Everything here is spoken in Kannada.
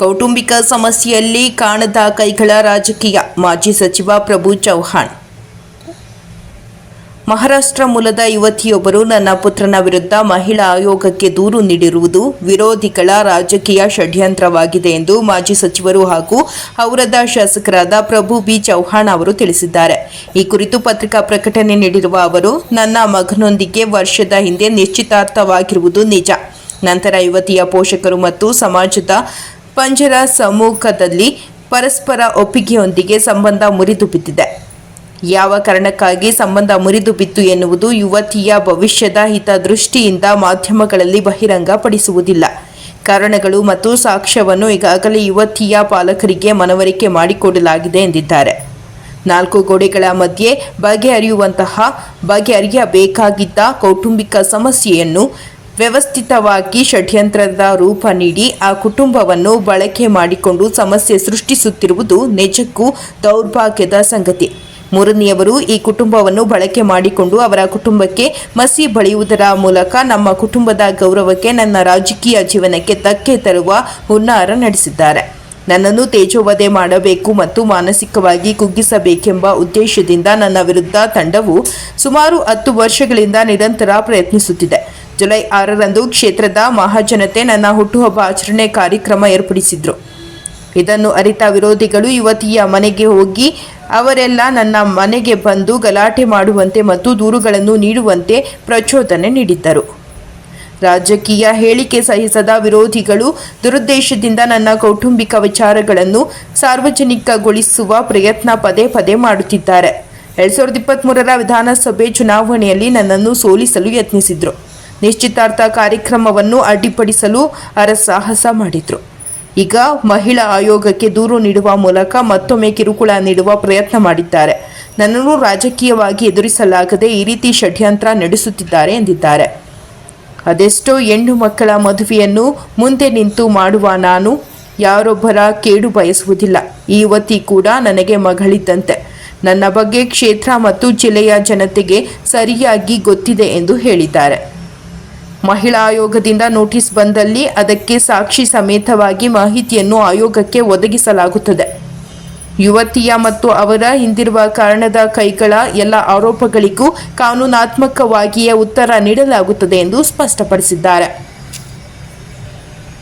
ಕೌಟುಂಬಿಕ ಸಮಸ್ಯೆಯಲ್ಲಿ ಕಾಣದ ಕೈಗಳ ರಾಜಕೀಯ. ಮಾಜಿ ಸಚಿವ ಪ್ರಭು ಚೌಹಾಣ್. ಮಹಾರಾಷ್ಟ್ರ ಮೂಲದ ಯುವತಿಯೊಬ್ಬರು ನನ್ನ ಪುತ್ರನ ವಿರುದ್ಧ ಮಹಿಳಾ ಆಯೋಗಕ್ಕೆ ದೂರು ನೀಡಿರುವುದು ವಿರೋಧಿಗಳ ರಾಜಕೀಯ ಷಡ್ಯಂತ್ರವಾಗಿದೆ ಎಂದು ಮಾಜಿ ಸಚಿವರು ಹಾಗೂ ಔರದ ಶಾಸಕರಾದ ಪ್ರಭು ಬಿ. ಚೌಹಾಣ್ ಅವರು ತಿಳಿಸಿದ್ದಾರೆ. ಈ ಕುರಿತು ಪತ್ರಿಕಾ ಪ್ರಕಟಣೆ ನೀಡಿರುವ ಅವರು, ನನ್ನ ಮಗನೊಂದಿಗೆ ವರ್ಷದ ಹಿಂದೆ ನಿಶ್ಚಿತಾರ್ಥವಾಗಿರುವುದು ನಿಜ. ನಂತರ ಯುವತಿಯ ಪೋಷಕರು ಮತ್ತು ಸಮಾಜದ ಪಂಜರ ಸಮ್ಮುಖದಲ್ಲಿ ಪರಸ್ಪರ ಒಪ್ಪಿಗೆಯೊಂದಿಗೆ ಸಂಬಂಧ ಮುರಿದು ಬಿದ್ದಿದೆ ಯಾವ ಕಾರಣಕ್ಕಾಗಿ ಸಂಬಂಧ ಮುರಿದು ಬಿತ್ತು ಎನ್ನುವುದು ಯುವತಿಯ ಭವಿಷ್ಯದ ಹಿತದೃಷ್ಟಿಯಿಂದ ಮಾಧ್ಯಮಗಳಲ್ಲಿ ಬಹಿರಂಗಪಡಿಸುವುದಿಲ್ಲ. ಕಾರಣಗಳು ಮತ್ತು ಸಾಕ್ಷ್ಯವನ್ನು ಈಗಾಗಲೇ ಯುವತಿಯ ಪಾಲಕರಿಗೆ ಮನವರಿಕೆ ಮಾಡಿಕೊಡಲಾಗಿದೆ ಎಂದಿದ್ದಾರೆ. ನಾಲ್ಕು ಗೋಡೆಗಳ ಮಧ್ಯೆ ಬಗೆಹರಿಯುವಂತಹ ಬಗೆಹರಿಯಬೇಕಾಗಿದ್ದ ಕೌಟುಂಬಿಕ ಸಮಸ್ಯೆಯನ್ನು ವ್ಯವಸ್ಥಿತವಾಗಿ ಷಡ್ಯಂತ್ರದ ರೂಪ ನೀಡಿ ಆ ಕುಟುಂಬವನ್ನು ಬಳಕೆ ಮಾಡಿಕೊಂಡು ಸಮಸ್ಯೆ ಸೃಷ್ಟಿಸುತ್ತಿರುವುದು ನಿಜಕ್ಕೂ ದೌರ್ಭಾಗ್ಯದ ಸಂಗತಿ. ಮೂರನೆಯವರು ಈ ಕುಟುಂಬವನ್ನು ಬಳಕೆ ಮಾಡಿಕೊಂಡು ಅವರ ಕುಟುಂಬಕ್ಕೆ ಮಸಿ ಬಳಿಯುವುದರ ಮೂಲಕ ನಮ್ಮ ಕುಟುಂಬದ ಗೌರವಕ್ಕೆ ನನ್ನ ರಾಜಕೀಯ ಜೀವನಕ್ಕೆ ಧಕ್ಕೆ ತರುವ ಹುನ್ನಾರ ನಡೆಸಿದ್ದಾರೆ. ನನ್ನನ್ನು ತೇಜೋವಧೆ ಮಾಡಬೇಕು ಮತ್ತು ಮಾನಸಿಕವಾಗಿ ಕುಗ್ಗಿಸಬೇಕೆಂಬ ಉದ್ದೇಶದಿಂದ ನನ್ನ ವಿರುದ್ಧ ತಂಡವು ಸುಮಾರು ಹತ್ತು ವರ್ಷಗಳಿಂದ ನಿರಂತರ ಪ್ರಯತ್ನಿಸುತ್ತಿದೆ. ಜುಲೈ ಆರರಂದು ಕ್ಷೇತ್ರದ ಮಹಾಜನತೆ ನನ್ನ ಹುಟ್ಟುಹಬ್ಬ ಆಚರಣೆ ಕಾರ್ಯಕ್ರಮ ಏರ್ಪಡಿಸಿದ್ರು. ಇದನ್ನು ಅರಿತ ವಿರೋಧಿಗಳು ಯುವತಿಯ ಮನೆಗೆ ಹೋಗಿ, ಅವರೆಲ್ಲ ನನ್ನ ಮನೆಗೆ ಬಂದು ಗಲಾಟೆ ಮಾಡುವಂತೆ ಮತ್ತು ದೂರುಗಳನ್ನು ನೀಡುವಂತೆ ಪ್ರಚೋದನೆ ನೀಡಿದ್ದರು. ರಾಜಕೀಯ ಹೇಳಿಕೆ ಸಹಿಸದ ವಿರೋಧಿಗಳು ದುರುದ್ದೇಶದಿಂದ ನನ್ನ ಕೌಟುಂಬಿಕ ವಿಚಾರಗಳನ್ನು ಸಾರ್ವಜನಿಕಗೊಳಿಸುವ ಪ್ರಯತ್ನ ಪದೇ ಪದೇ ಮಾಡುತ್ತಿದ್ದಾರೆ. ಎರಡ್ ಸಾವಿರದ ಇಪ್ಪತ್ತ್ಮೂರರ ವಿಧಾನಸಭೆ ಚುನಾವಣೆಯಲ್ಲಿ ನನ್ನನ್ನು ಸೋಲಿಸಲು ಯತ್ನಿಸಿದ್ರು. ನಿಶ್ಚಿತಾರ್ಥ ಕಾರ್ಯಕ್ರಮವನ್ನು ಅಡ್ಡಿಪಡಿಸಲು ಅರಸಾಹಸ ಮಾಡಿದ್ರು. ಈಗ ಮಹಿಳಾ ಆಯೋಗಕ್ಕೆ ದೂರು ನೀಡುವ ಮೂಲಕ ಮತ್ತೊಮ್ಮೆ ಕಿರುಕುಳ ನೀಡುವ ಪ್ರಯತ್ನ ಮಾಡಿದ್ದಾರೆ. ನನ್ನನ್ನು ರಾಜಕೀಯವಾಗಿ ಎದುರಿಸಲಾಗದೆ ಈ ರೀತಿ ಷಡ್ಯಂತ್ರ ನಡೆಸುತ್ತಿದ್ದಾರೆ ಎಂದಿದ್ದಾರೆ. ಅದೆಷ್ಟೋ ಹೆಣ್ಣು ಮಕ್ಕಳ ಮದುವೆಯನ್ನು ಮುಂದೆ ನಿಂತು ಮಾಡುವ ನಾನು ಯಾರೊಬ್ಬರ ಕೇಡು ಬಯಸುವುದಿಲ್ಲ. ಈ ಯುವತಿ ಕೂಡ ನನಗೆ ಮಗಳಿದ್ದಂತೆ. ನನ್ನ ಬಗ್ಗೆ ಕ್ಷೇತ್ರ ಮತ್ತು ಜಿಲ್ಲೆಯ ಜನತೆಗೆ ಸರಿಯಾಗಿ ಗೊತ್ತಿದೆ ಎಂದು ಹೇಳಿದ್ದಾರೆ. ಮಹಿಳಾ ಆಯೋಗದಿಂದ ನೋಟಿಸ್ ಬಂದಲ್ಲಿ ಅದಕ್ಕೆ ಸಾಕ್ಷಿ ಸಮೇತವಾಗಿ ಮಾಹಿತಿಯನ್ನು ಆಯೋಗಕ್ಕೆ ಒದಗಿಸಲಾಗುತ್ತದೆ. ಯುವತಿಯ ಮತ್ತು ಅವರ ಹಿಂದಿರುವ ಕಾರಣದ ಕೈಗಳ ಎಲ್ಲ ಆರೋಪಗಳಿಗೂ ಕಾನೂನಾತ್ಮಕವಾಗಿಯೇ ಉತ್ತರ ನೀಡಲಾಗುತ್ತದೆ ಎಂದು ಸ್ಪಷ್ಟಪಡಿಸಿದ್ದಾರೆ.